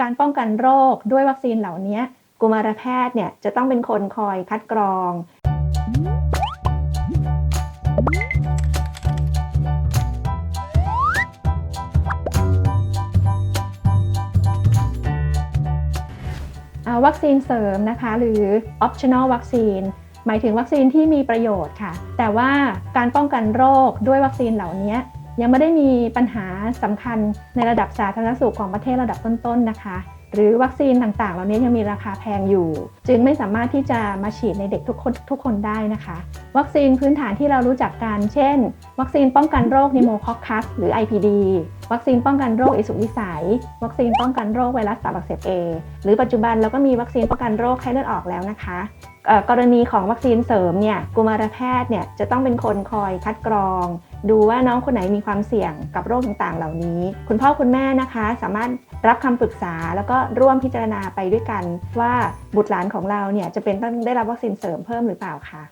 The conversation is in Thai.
การป้องกันโรคด้วยวัคซีนเหล่านี้กุมารแพทย์เนี่ยจะต้องเป็นคนคอยคัดกรอง วัคซีนเสริมนะคะ หรือ optional วัคซีนหมายถึงวัคซีนที่มีประโยชน์ค่ะ แต่ว่าการป้องกันโรคด้วยวัคซีนเหล่านี้ ยังไม่ได้มีปัญหาสำคัญในระดับสาธารณสุขของประเทศระดับต้นๆนะคะ หรือวัคซีนต่างๆ เหล่านี้ยังมีราคาแพงอยู่ จึงไม่สามารถที่จะมาฉีดในเด็กทุกคนทุกคนได้นะคะ วัคซีนพื้นฐานที่เรารู้จักกัน เช่น วัคซีนป้องกันโรคนิโมคอคคัสหรือ IPD วัคซีนป้องกันโรคอิสุกวิสัย วัคซีนป้องกันโรคไวรัสตับอักเสบเอหรือปัจจุบันเราก็มีวัคซีนป้องกันโรคไข้เลือดออกแล้วนะคะเอ่อกรณีของวัคซีนเสริมเนี่ยกุมารแพทย์เนี่ยจะต้องเป็นคนคอยคัดกรอง ดูว่าน้องคนไหนมีความเสี่ยงกับโรคต่างๆ เหล่านี้ คุณพ่อคุณแม่นะคะ สามารถรับคำปรึกษาแล้วก็ร่วมพิจารณาไปด้วยกัน ว่าบุตรหลานของเราเนี่ยจะเป็นต้องได้รับวัคซีนเสริมเพิ่มหรือเปล่าค่ะ